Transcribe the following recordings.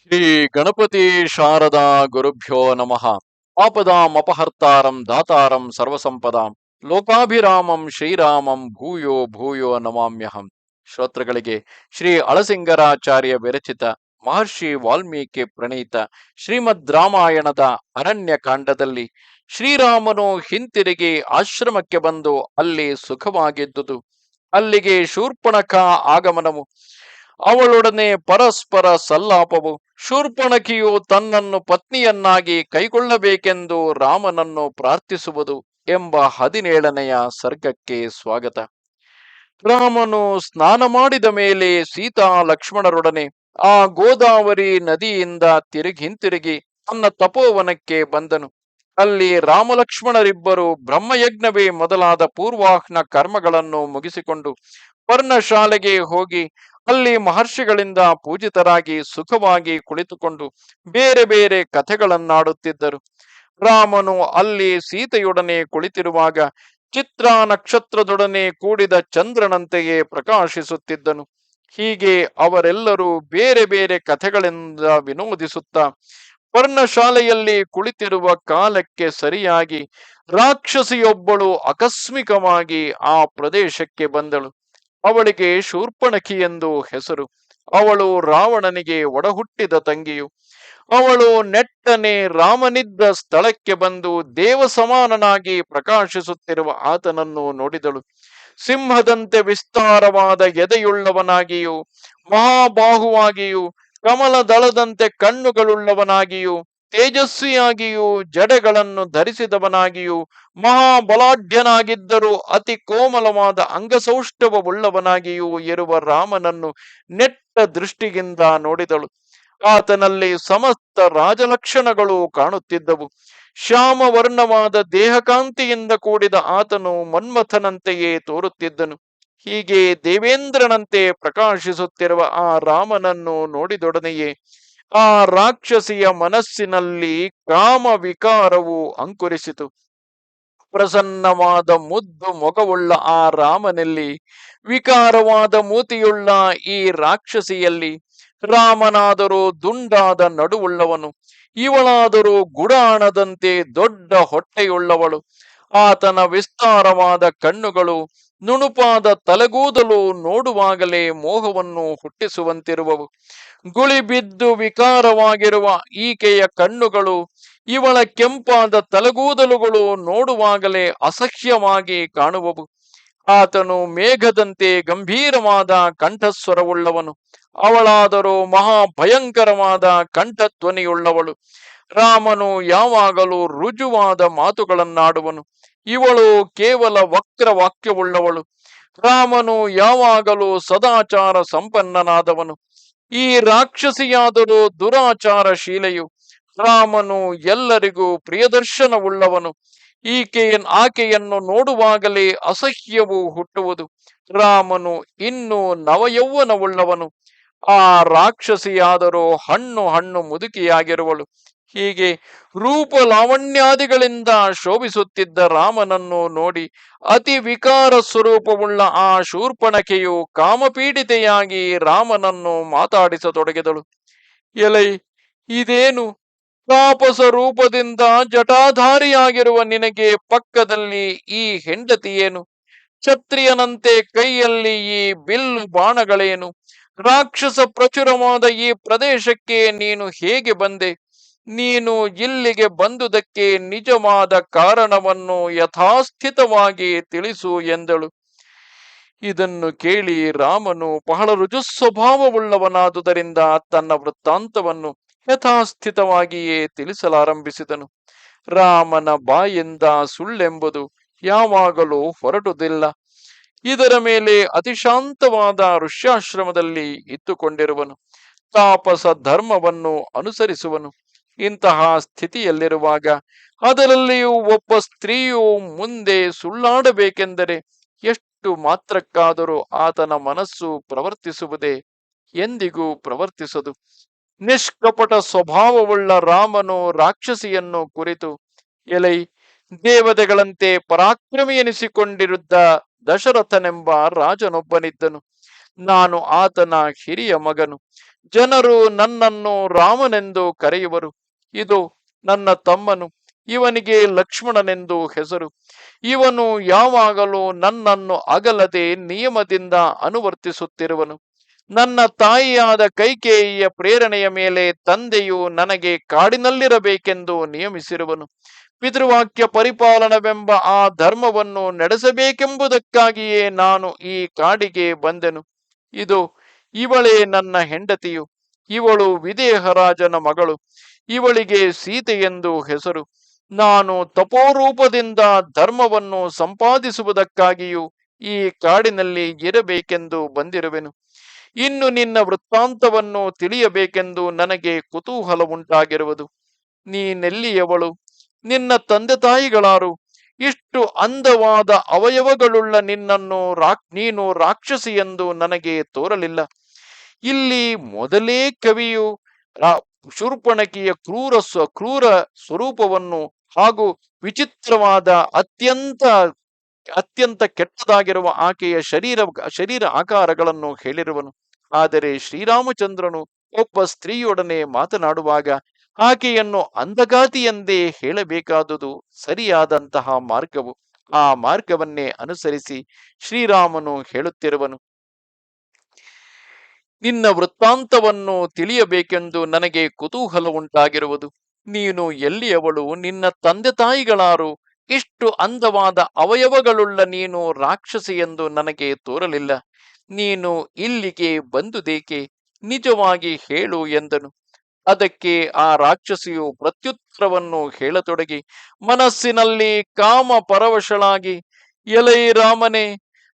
ಶ್ರೀ ಗಣಪತಿ ಶಾರದಾ ಗುರುಭ್ಯೋ ನಮಃ. ಆಪದಾಂ ಅಪಹರ್ತಾರಂ ದಾತಾರಂ ಸರ್ವಸಂಪದಾಂ. ಲೋಕಾಭಿರಾಮಂ ಶ್ರೀರಾಮಂ ಭೂಯೋ ಭೂಯೋ ನಮಾಮ್ಯಹಂ. ಶ್ರೋತೃಗಳಿಗೆ ಶ್ರೀ ಅಳಸಿಂಗರಾಚಾರ್ಯ ವಿರಚಿತ ಮಹರ್ಷಿ ವಾಲ್ಮೀಕಿ ಪ್ರಣೀತ ಶ್ರೀಮದ್ ರಾಮಾಯಣದ ಅರಣ್ಯ ಕಾಂಡದಲ್ಲಿ ಶ್ರೀರಾಮನು ಹಿಂತಿರುಗಿ ಆಶ್ರಮಕ್ಕೆ ಬಂದು ಅಲ್ಲಿ ಸುಖವಾಗಿದ್ದುದು. ಅಲ್ಲಿಗೆ ಶೂರ್ಪಣಕ ಆಗಮನವು. ಅವಳೊಡನೆ ಪರಸ್ಪರ ಸಲ್ಲಾಪವು. ಶೂರ್ಪಣಕಿಯು ತನ್ನನ್ನು ಪತ್ನಿಯನ್ನಾಗಿ ಕೈಗೊಳ್ಳಬೇಕೆಂದು ರಾಮನನ್ನು ಪ್ರಾರ್ಥಿಸುವುದು ಎಂಬ ಹದಿನೇಳನೆಯ ಸರ್ಗಕ್ಕೆ ಸ್ವಾಗತ. ರಾಮನು ಸ್ನಾನ ಮಾಡಿದ ಮೇಲೆ ಸೀತಾ ಲಕ್ಷ್ಮಣರೊಡನೆ ಆ ಗೋದಾವರಿ ನದಿಯಿಂದ ತಿರುಗಿ ಹಿಂತಿರುಗಿ ತನ್ನ ತಪೋವನಕ್ಕೆ ಬಂದನು. ಅಲ್ಲಿ ರಾಮಲಕ್ಷ್ಮಣರಿಬ್ಬರು ಬ್ರಹ್ಮಯಜ್ಞವೇ ಮೊದಲಾದ ಪೂರ್ವಾಹ್ನ ಕರ್ಮಗಳನ್ನು ಮುಗಿಸಿಕೊಂಡು ಪರ್ಣಶಾಲೆಗೆ ಹೋಗಿ ಅಲ್ಲಿ ಮಹರ್ಷಿಗಳಿಂದ ಪೂಜಿತರಾಗಿ ಸುಖವಾಗಿ ಕುಳಿತುಕೊಂಡು ಬೇರೆ ಬೇರೆ ಕಥೆಗಳನ್ನಾಡುತ್ತಿದ್ದರು. ರಾಮನು ಅಲ್ಲಿ ಸೀತೆಯೊಡನೆ ಕುಳಿತಿರುವಾಗ ಚಿತ್ರ ನಕ್ಷತ್ರದೊಡನೆ ಕೂಡಿದ ಚಂದ್ರನಂತೆಯೇ ಪ್ರಕಾಶಿಸುತ್ತಿದ್ದನು. ಹೀಗೆ ಅವರೆಲ್ಲರೂ ಬೇರೆ ಬೇರೆ ಕಥೆಗಳಿಂದ ವಿನೋದಿಸುತ್ತಾ ವರ್ಣಶಾಲೆಯಲ್ಲಿ ಕುಳಿತಿರುವ ಕಾಲಕ್ಕೆ ಸರಿಯಾಗಿ ರಾಕ್ಷಸಿಯೊಬ್ಬಳು ಆಕಸ್ಮಿಕವಾಗಿ ಆ ಪ್ರದೇಶಕ್ಕೆ ಬಂದಳು. ಅವಳಿಗೆ ಶೂರ್ಪಣಖಿ ಎಂದು ಹೆಸರು. ಅವಳು ರಾವಣನಿಗೆ ಒಡಹುಟ್ಟಿದ ತಂಗಿಯು. ಅವಳು ನೆಟ್ಟನೆ ರಾಮನಿದ್ದ ಸ್ಥಳಕ್ಕೆ ಬಂದು ದೇವ ಸಮಾನನಾಗಿ ಪ್ರಕಾಶಿಸುತ್ತಿರುವ ಆತನನ್ನು ನೋಡಿದಳು. ಸಿಂಹದಂತೆ ವಿಸ್ತಾರವಾದ ಎದೆಯುಳ್ಳವನಾಗಿಯೂ, ಮಹಾಬಾಹುವಾಗಿಯೂ ಕಮಲ ದಳದಂತೆ ಕಣ್ಣುಗಳುಳ್ಳವನಾಗಿಯೂ ತೇಜಸ್ವಿಯಾಗಿಯೂ ಜಡೆಗಳನ್ನು ಧರಿಸಿದವನಾಗಿಯೂ ಮಹಾಬಲಾಢ್ಯನಾಗಿದ್ದರೂ ಅತಿ ಕೋಮಲವಾದ ಅಂಗಸೌಷ್ಠವವುಳ್ಳವನಾಗಿಯೂ ಇರುವ ರಾಮನನ್ನು ನೆಟ್ಟ ದೃಷ್ಟಿಯಿಂದ ನೋಡಿದಳು. ಆತನಲ್ಲಿ ಸಮಸ್ತ ರಾಜಲಕ್ಷಣಗಳು ಕಾಣುತ್ತಿದ್ದವು. ಶ್ಯಾಮವರ್ಣವಾದ ದೇಹಕಾಂತಿಯಿಂದ ಕೂಡಿದ ಆತನು ಮನ್ಮಥನಂತೆಯೇ ತೋರುತ್ತಿದ್ದನು. ಹೀಗೆ ದೇವೇಂದ್ರನಂತೆ ಪ್ರಕಾಶಿಸುತ್ತಿರುವ ಆ ರಾಮನನ್ನು ನೋಡಿದೊಡನೆಯೇ ಆ ರಾಕ್ಷಸಿಯ ಮನಸ್ಸಿನಲ್ಲಿ ಕಾಮ ವಿಕಾರವು ಅಂಕುರಿಸಿತು. ಪ್ರಸನ್ನವಾದ ಮುದ್ದು ಮೊಗವುಳ್ಳ ಆ ರಾಮನಲ್ಲಿ ವಿಕಾರವಾದ ಮೂತಿಯುಳ್ಳ ಈ ರಾಕ್ಷಸಿಯಲ್ಲಿ ರಾಮನಾದರೂ ದುಂಡಾದ ನಡುವುಳ್ಳವನು, ಇವಳಾದರೂ ಗುಡಾಣದಂತೆ ದೊಡ್ಡ ಹೊಟ್ಟೆಯುಳ್ಳವಳು. ಆತನ ವಿಸ್ತಾರವಾದ ಕಣ್ಣುಗಳು ನುಣುಪಾದ ತಲೆಗೂದಲು ನೋಡುವಾಗಲೇ ಮೋಹವನ್ನು ಹುಟ್ಟಿಸುವಂತಿರುವವು. ಗುಳಿಬಿದ್ದು ವಿಕಾರವಾಗಿರುವ ಈಕೆಯ ಕಣ್ಣುಗಳು, ಇವಳ ಕೆಂಪಾದ ತಲೆಗೂದಲುಗಳು ನೋಡುವಾಗಲೇ ಅಸಹ್ಯವಾಗಿ ಕಾಣುವವು. ಆತನು ಮೇಘದಂತೆ ಗಂಭೀರವಾದ ಕಂಠಸ್ವರವುಳ್ಳವನು. ಅವಳಾದರೂ ಮಹಾ ಭಯಂಕರವಾದ ಕಂಠಧ್ವನಿಯುಳ್ಳವಳು. ರಾಮನು ಯಾವಾಗಲೂ ರುಜುವಾದ ಮಾತುಗಳನ್ನಾಡುವನು. ಇವಳು ಕೇವಲ ವಕ್ರ ವಾಕ್ಯವುಳ್ಳವಳು ರಾಮನು ಯಾವಾಗಲೂ ಸದಾಚಾರ ಸಂಪನ್ನನಾದವನು. ಈ ರಾಕ್ಷಸಿಯಾದರೂ ದುರಾಚಾರ ಶೀಲೆಯು ರಾಮನು ಎಲ್ಲರಿಗೂ ಪ್ರಿಯದರ್ಶನವುಳ್ಳವನು. ಈಕೆಯ ಆಕೆಯನ್ನು ನೋಡುವಾಗಲೇ ಅಸಹ್ಯವು ಹುಟ್ಟುವುದು. ರಾಮನು ಇನ್ನೂ ನವಯೌವನವುಳ್ಳವನು. ಆ ರಾಕ್ಷಸಿಯಾದರೂ ಹಣ್ಣು ಹಣ್ಣು ಮುದುಕಿಯಾಗಿರುವಳು. ಹೀಗೆ ರೂಪ ಲಾವಣ್ಯಾದಿಗಳಿಂದ ಶೋಭಿಸುತ್ತಿದ್ದ ರಾಮನನ್ನು ನೋಡಿ ಅತಿ ವಿಕಾರ ಸ್ವರೂಪವುಳ್ಳ ಆ ಶೂರ್ಪಣಕೆಯು ಕಾಮಪೀಡಿತೆಯಾಗಿ ರಾಮನನ್ನು ಮಾತಾಡಿಸತೊಡಗಿದಳು. ಎಲೈ, ಇದೇನು? ತಾಪಸ ರೂಪದಿಂದ ಜಟಾಧಾರಿಯಾಗಿರುವ ನಿನಗೆ ಪಕ್ಕದಲ್ಲಿ ಈ ಹೆಂಡತಿಯೇನು ಕ್ಷತ್ರಿಯನಂತೆ ಕೈಯಲ್ಲಿ ಈ ಬಿಲ್ಲು ಬಾಣಗಳೇನು? ರಾಕ್ಷಸ ಪ್ರಚುರವಾದ ಈ ಪ್ರದೇಶಕ್ಕೆ ನೀನು ಹೇಗೆ ಬಂದೆ? ನೀನು ಇಲ್ಲಿಗೆ ಬಂದುದಕ್ಕೆ ನಿಜವಾದ ಕಾರಣವನ್ನು ಯಥಾಸ್ಥಿತವಾಗಿ ತಿಳಿಸು ಎಂದಳು. ಇದನ್ನು ಕೇಳಿ ರಾಮನು ಬಹಳ ರುಜುಸ್ವಭಾವವುಳ್ಳವನಾದುದರಿಂದ ತನ್ನ ವೃತ್ತಾಂತವನ್ನು ಯಥಾಸ್ಥಿತವಾಗಿಯೇ ತಿಳಿಸಲಾರಂಭಿಸಿದನು. ರಾಮನ ಬಾಯಿಂದ ಸುಳ್ಳೆಂಬುದು ಯಾವಾಗಲೂ ಹೊರಟುದಿಲ್ಲ. ಇದರ ಮೇಲೆ ಅತಿಶಾಂತವಾದ ಋಷ್ಯಾಶ್ರಮದಲ್ಲಿ ಇತ್ತುಕೊಂಡಿರುವನು ತಾಪಸ ಧರ್ಮವನ್ನು ಅನುಸರಿಸುವನು. ಇಂತಹ ಸ್ಥಿತಿಯಲ್ಲಿರುವಾಗ ಅದರಲ್ಲಿಯೂ ಒಬ್ಬ ಸ್ತ್ರೀಯು ಮುಂದೆ ಸುಳ್ಳಾಡಬೇಕೆಂದರೆ ಎಷ್ಟು ಮಾತ್ರಕ್ಕಾದರೂ ಆತನ ಮನಸ್ಸು ಪ್ರವರ್ತಿಸುವುದೇ ಎಂದಿಗೂ ಪ್ರವರ್ತಿಸದು. ನಿಷ್ಕಪಟ ಸ್ವಭಾವವುಳ್ಳ ರಾಮನು ರಾಕ್ಷಸಿಯನ್ನು ಕುರಿತು, ಎಲೈ, ದೇವತೆಗಳಂತೆ ಪರಾಕ್ರಮಿ ಎನಿಸಿಕೊಂಡಿರುದ್ದ ದಶರಥನೆಂಬ ರಾಜನೊಬ್ಬನಿದ್ದನು. ನಾನು ಆತನ ಹಿರಿಯ ಮಗನು. ಜನರು ನನ್ನನ್ನು ರಾಮನೆಂದು ಕರೆಯುವರು. ಇದು ನನ್ನ ತಮ್ಮನು, ಇವನಿಗೆ ಲಕ್ಷ್ಮಣನೆಂದು ಹೆಸರು. ಇವನು ಯಾವಾಗಲೂ ನನ್ನನ್ನು ಅಗಲದೆ ನಿಯಮದಿಂದ ಅನುವರ್ತಿಸುತ್ತಿರುವನು. ನನ್ನ ತಾಯಿಯಾದ ಕೈಕೇಯಿಯ ಪ್ರೇರಣೆಯ ಮೇಲೆ ತಂದೆಯು ನನಗೆ ಕಾಡಿನಲ್ಲಿರಬೇಕೆಂದು ನಿಯಮಿಸಿರುವನು. ಪಿತೃವಾಕ್ಯ ಪರಿಪಾಲನವೆಂಬ ಆ ಧರ್ಮವನ್ನು ನಡೆಸಬೇಕೆಂಬುದಕ್ಕಾಗಿಯೇ ನಾನು ಈ ಕಾಡಿಗೆ ಬಂದೆನು. ಇದು ಇವಳೇ ನನ್ನ ಹೆಂಡತಿಯು. ಇವಳು ವಿದೇಹರಾಜನ ಮಗಳು, ಇವಳಿಗೆ ಸೀತೆ ಎಂದು ಹೆಸರು. ನಾನು ತಪೋರೂಪದಿಂದ ಧರ್ಮವನ್ನು ಸಂಪಾದಿಸುವುದಕ್ಕಾಗಿಯೂ ಈ ಕಾಡಿನಲ್ಲಿ ಇರಬೇಕೆಂದು ಬಂದಿರುವೆನು. ಇನ್ನು ನಿನ್ನ ವೃತ್ತಾಂತವನ್ನು ತಿಳಿಯಬೇಕೆಂದು ನನಗೆ ಕುತೂಹಲ ಉಂಟಾಗಿರುವುದು ನೀನೆಲ್ಲಿಯವಳು? ನಿನ್ನ ತಂದೆ ತಾಯಿಗಳಾರು ಇಷ್ಟು ಅಂದವಾದ ಅವಯವಗಳುಳ್ಳ ನಿನ್ನನ್ನು ರಾಕ್, ನೀನು ರಾಕ್ಷಸಿ ಎಂದು ನನಗೆ ತೋರಲಿಲ್ಲ. ಇಲ್ಲಿ ಮೊದಲೇ ಕವಿಯು ಶೂರ್ಪಣಕಿಯ ಕ್ರೂರ ಸ್ವ ಕ್ರೂರ ಸ್ವರೂಪವನ್ನು ಹಾಗೂ ವಿಚಿತ್ರವಾದ ಅತ್ಯಂತ ಅತ್ಯಂತ ಕೆಟ್ಟದಾಗಿರುವ ಆಕೆಯ ಶರೀರ ಶರೀರ ಆಕಾರಗಳನ್ನು ಹೇಳಿರುವನು. ಆದರೆ ಶ್ರೀರಾಮಚಂದ್ರನು ಒಬ್ಬ ಸ್ತ್ರೀಯೊಡನೆ ಮಾತನಾಡುವಾಗ ಆಕೆಯನ್ನು ಅಂದಗಾತಿ ಎಂದೇ ಹೇಳಬೇಕಾದುದು ಸರಿಯಾದಂತಹ ಮಾರ್ಗವು. ಆ ಮಾರ್ಗವನ್ನೇ ಅನುಸರಿಸಿ ಶ್ರೀರಾಮನು ಹೇಳುತ್ತಿರುವನು. ನಿನ್ನ ವೃತ್ತಾಂತವನ್ನು ತಿಳಿಯಬೇಕೆಂದು ನನಗೆ ಕುತೂಹಲ ಉಂಟಾಗಿರುವುದು. ನೀನು ಎಲ್ಲಿಯವಳು? ನಿನ್ನ ತಂದೆ ತಾಯಿಗಳಾರು? ಇಷ್ಟು ಅಂದವಾದ ಅವಯವಗಳುಳ್ಳ ನೀನು ರಾಕ್ಷಸಿ ಎಂದು ನನಗೆ ತೋರಲಿಲ್ಲ. ನೀನು ಇಲ್ಲಿಗೆ ಬಂದುದೇಕೆ? ನಿಜವಾಗಿ ಹೇಳು ಎಂದನು. ಅದಕ್ಕೆ ಆ ರಾಕ್ಷಸಿಯು ಪ್ರತ್ಯುತ್ತರವನ್ನು ಹೇಳತೊಡಗಿ, ಮನಸ್ಸಿನಲ್ಲಿ ಕಾಮ ಪರವಶಳಾಗಿ ಎಲೈ ರಾಮನೇ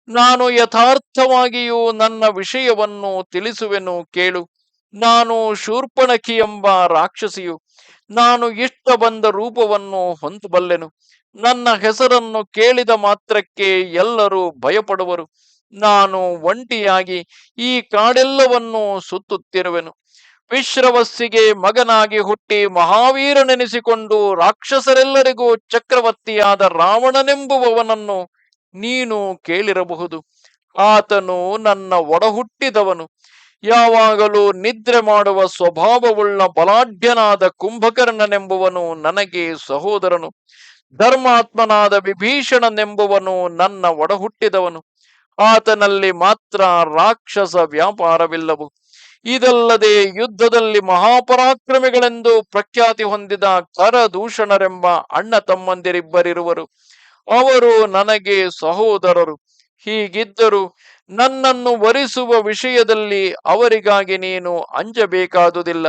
ನಾನು ಯಥಾರ್ಥವಾಗಿಯೂ ನನ್ನ ವಿಷಯವನ್ನು ತಿಳಿಸುವೆನು ಕೇಳು. ನಾನು ಶೂರ್ಪಣಕಿ ಎಂಬ ರಾಕ್ಷಸಿಯು. ನಾನು ಇಷ್ಟ ಬಂದ ರೂಪವನ್ನು ಹೊಂದಬಲ್ಲೆನು. ನನ್ನ ಹೆಸರನ್ನು ಕೇಳಿದ ಮಾತ್ರಕ್ಕೆ ಎಲ್ಲರೂ ಭಯಪಡುವರು. ನಾನು ಒಂಟಿಯಾಗಿ ಈ ಕಾಡೆಲ್ಲವನ್ನು ಸುತ್ತುತ್ತಿರುವೆನು. ವಿಶ್ರವಸ್ಸಿಗೆ ಮಗನಾಗಿ ಹುಟ್ಟಿ ಮಹಾವೀರನೆನಿಸಿಕೊಂಡು ರಾಕ್ಷಸರೆಲ್ಲರಿಗೂ ಚಕ್ರವರ್ತಿಯಾದ ರಾವಣನೆಂಬುವವನನ್ನು ನೀನು ಕೇಳಿರಬಹುದು. ಆತನು ನನ್ನ ಒಡಹುಟ್ಟಿದವನು. ಯಾವಾಗಲೂ ನಿದ್ರೆ ಮಾಡುವ ಸ್ವಭಾವವುಳ್ಳ ಬಲಾಢ್ಯನಾದ ಕುಂಭಕರ್ಣನೆಂಬುವನು ನನಗೆ ಸಹೋದರನು. ಧರ್ಮಾತ್ಮನಾದ ವಿಭೀಷಣನೆಂಬುವನು ನನ್ನ ಒಡಹುಟ್ಟಿದವನು. ಆತನಲ್ಲಿ ಮಾತ್ರ ರಾಕ್ಷಸ ವ್ಯಾಪಾರವಿಲ್ಲವು. ಇದಲ್ಲದೆ ಯುದ್ಧದಲ್ಲಿ ಮಹಾಪರಾಕ್ರಮಿಗಳೆಂದು ಪ್ರಖ್ಯಾತಿ ಹೊಂದಿದ ಕರದೂಷಣರೆಂಬ ಅಣ್ಣ ತಮ್ಮಂದಿರಿಬ್ಬರಿರುವರು. ಅವರು ನನಗೆ ಸಹೋದರರು, ಹೀಗಿದ್ದರು ನನ್ನನ್ನು ವರಿಸುವ ವಿಷಯದಲ್ಲಿ ಅವರಿಗಾಗಿ ನೀನು ಅಂಜಬೇಕಾದುದಿಲ್ಲ.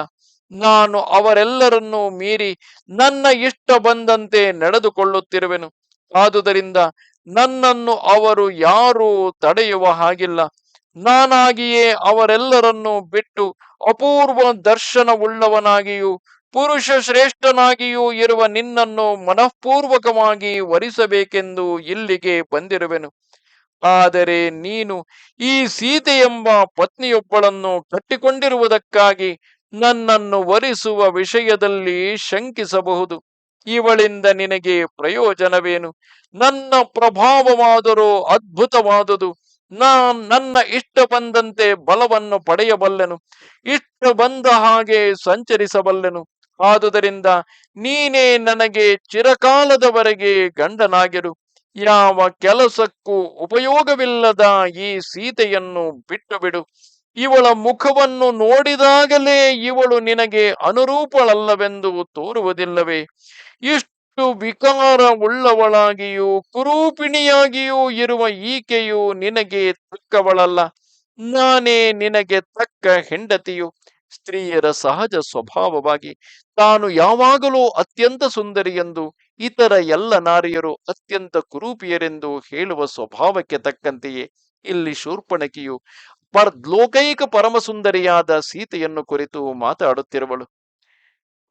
ನಾನು ಅವರೆಲ್ಲರನ್ನೂ ಮೀರಿ ನನ್ನ ಇಷ್ಟ ಬಂದಂತೆ ನಡೆದುಕೊಳ್ಳುತ್ತಿರುವೆನು. ಆದುದರಿಂದ ನನ್ನನ್ನು ಅವರು ಯಾರೂ ತಡೆಯುವ ಹಾಗಿಲ್ಲ. ನಾನಾಗಿಯೇ ಅವರೆಲ್ಲರನ್ನೂ ಬಿಟ್ಟು ಅಪೂರ್ವ ದರ್ಶನವುಳ್ಳವನಾಗಿಯೂ ಪುರುಷ ಶ್ರೇಷ್ಠನಾಗಿಯೂ ಇರುವ ನಿನ್ನನ್ನು ಮನಃಪೂರ್ವಕವಾಗಿ ವರಿಸಬೇಕೆಂದು ಇಲ್ಲಿಗೆ ಬಂದಿರುವೆನು. ಆದರೆ ನೀನು ಈ ಸೀತೆ ಎಂಬ ಪತ್ನಿಯೊಬ್ಬಳನ್ನು ಕಟ್ಟಿಕೊಂಡಿರುವುದಕ್ಕಾಗಿ ನನ್ನನ್ನು ವರಿಸುವ ವಿಷಯದಲ್ಲಿ ಶಂಕಿಸಬಹುದು. ಇವಳಿಂದ ನಿನಗೆ ಪ್ರಯೋಜನವೇನು? ನನ್ನ ಪ್ರಭಾವವಾದರೂ ಅದ್ಭುತವಾದುದು. ನಾ ನನ್ನ ಇಷ್ಟ ಬಂದಂತೆ ಬಲವನ್ನು ಪಡೆಯಬಲ್ಲೆನು. ಇಷ್ಟ ಬಂದ ಹಾಗೆ ಸಂಚರಿಸಬಲ್ಲೆನು. ಆದುದರಿಂದ ನೀನೇ ನನಗೆ ಚಿರಕಾಲದವರೆಗೆ ಗಂಡನಾಗಿರು. ಯಾವ ಕೆಲಸಕ್ಕೂ ಉಪಯೋಗವಿಲ್ಲದ ಈ ಸೀತೆಯನ್ನು ಬಿಟ್ಟು ಬಿಡು ಇವಳ ಮುಖವನ್ನು ನೋಡಿದಾಗಲೇ ಇವಳು ನಿನಗೆ ಅನುರೂಪಳಲ್ಲವೆಂದು ತೋರುವುದಿಲ್ಲವೇ. ಇಷ್ಟು ವಿಕಾರ ಉಳ್ಳವಳಾಗಿಯೂ ಕುರೂಪಿಣಿಯಾಗಿಯೂ ಇರುವ ಈಕೆಯು ನಿನಗೆ ತಕ್ಕವಳಲ್ಲ. ನಾನೇ ನಿನಗೆ ತಕ್ಕ ಹೆಂಡತಿಯು. ಸ್ತ್ರೀಯರ ಸಹಜ ಸ್ವಭಾವವಾಗಿ ತಾನು ಯಾವಾಗಲೂ ಅತ್ಯಂತ ಸುಂದರಿ ಎಂದು, ಇತರ ಎಲ್ಲ ನಾರಿಯರು ಅತ್ಯಂತ ಕುರೂಪಿಯರೆಂದು ಹೇಳುವ ಸ್ವಭಾವಕ್ಕೆ ತಕ್ಕಂತೆಯೇ ಇಲ್ಲಿ ಶೂರ್ಪಣಕಿಯು ಪರ್ ಲೋಕೈಕ ಪರಮಸುಂದರಿಯಾದ ಸೀತೆಯನ್ನು ಕುರಿತು ಮಾತಾಡುತ್ತಿರುವಳು.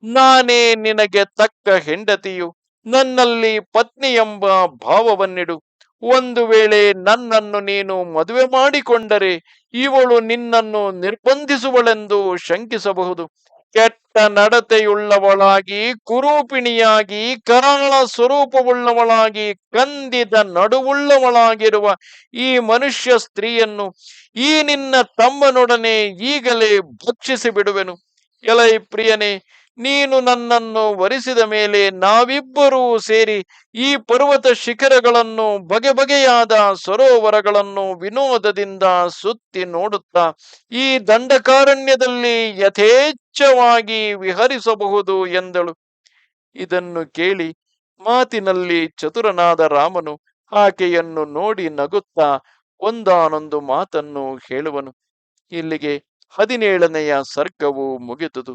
ನಾನೇ ನಿನಗೆ ತಕ್ಕ ಹೆಂಡತಿಯು, ನನ್ನಲ್ಲಿ ಪತ್ನಿ ಎಂಬ ಭಾವವನ್ನಿಡು ಒಂದು ವೇಳೆ ನನ್ನನ್ನು ನೀನು ಮದುವೆ ಮಾಡಿಕೊಂಡರೆ ಇವಳು ನಿನ್ನನ್ನು ನಿರ್ಬಂಧಿಸುವಳೆಂದು ಶಂಕಿಸಬಹುದು. ಕೆಟ್ಟ ನಡತೆಯುಳ್ಳವಳಾಗಿ, ಕುರೂಪಿಣಿಯಾಗಿ, ಕರಾಳ ಸ್ವರೂಪವುಳ್ಳವಳಾಗಿ, ಕಂದಿದ ನಡುವುಳ್ಳವಳಾಗಿರುವ ಈ ಮನುಷ್ಯ ಸ್ತ್ರೀಯನ್ನು ಈ ನಿನ್ನ ತಮ್ಮನೊಡನೆ ಈಗಲೇ ಭಕ್ಷಿಸಿ ಬಿಡುವೆನು ಎಲೈ ಪ್ರಿಯನೇ ನೀನು ನನ್ನನ್ನು ವರಿಸಿದ ಮೇಲೆ ನಾವಿಬ್ಬರೂ ಸೇರಿ ಈ ಪರ್ವತ ಶಿಖರಗಳನ್ನು ಬಗೆ ಬಗೆಯಾದ ಸರೋವರಗಳನ್ನು ವಿನೋದದಿಂದ ಸುತ್ತಿ ನೋಡುತ್ತಾ ಈ ದಂಡಕಾರಣ್ಯದಲ್ಲಿ ಯಥೇಚ್ಛವಾಗಿ ವಿಹರಿಸಬಹುದು ಎಂದಳು. ಇದನ್ನು ಕೇಳಿ ಮಾತಿನಲ್ಲಿ ಚತುರನಾದ ರಾಮನು ಆಕೆಯನ್ನು ನೋಡಿ ನಗುತ್ತಾ ಒಂದಾನೊಂದು ಮಾತನ್ನು ಹೇಳುವನು. ಇಲ್ಲಿಗೆ ಹದಿನೇಳನೆಯ ಸರ್ಗವು ಮುಗಿದುದು.